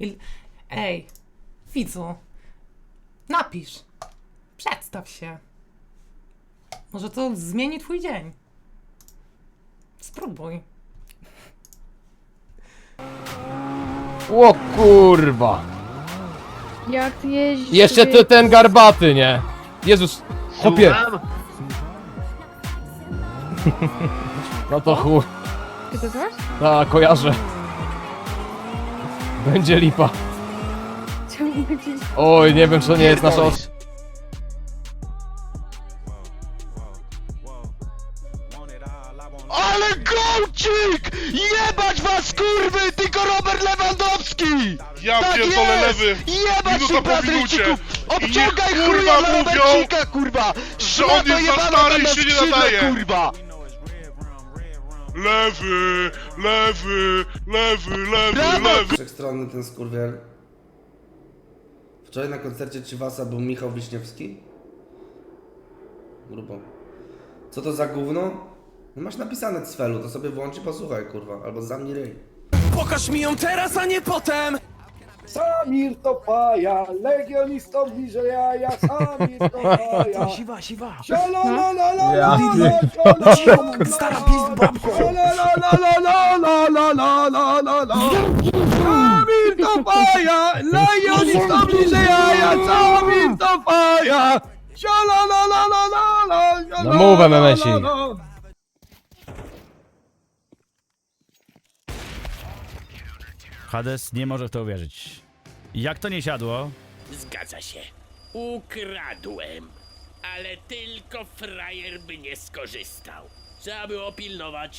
I... Ej, widzu, napisz, przedstaw się. Może to zmieni twój dzień. Spróbuj. O kurwa. Jak ty jeździsz? Jeszcze ty ten garbaty, nie? Jezus, chłopie. No to chuj. Ty to znasz? A, kojarzę. Będzie lipa. Oj, nie wiem, czy to nie jest nasza os... Ale gołcik! Jebać was kurwy, tylko Robert Lewandowski! Ja tak pierdolę jest! lewy! Jebać Minuta po minucie! I Obciągaj chuja kurwa, dla mówią, Robercika, kurwa! że on Szmato jest za jebana stary tam i na się nie skrzydle, nadaje. kurwa! Lewy, lewy, lewy, lewy, lewy. Wszechstronny ten skurwiel. Wczoraj na koncercie Ciwasa był Michał Wiśniewski. Grubo. Co to za gówno? No masz napisane Cfelu, to sobie włącz i posłuchaj, kurwa. Albo zamknij ryj. Pokaż mi ją teraz, a nie potem! Samir to faja, legionistom bliżej jaja, Samir to faja. Siwa, siwa! Sialalalala, Stara pizd babko! Samir to faja, legionistom bliżej jaja, Samir to faja. Sialalalala, No mów, MMS-i. Hades nie może w to uwierzyć. Jak to nie siadło? Zgadza się. Ukradłem. Ale tylko frajer by nie skorzystał. Trzeba było pilnować.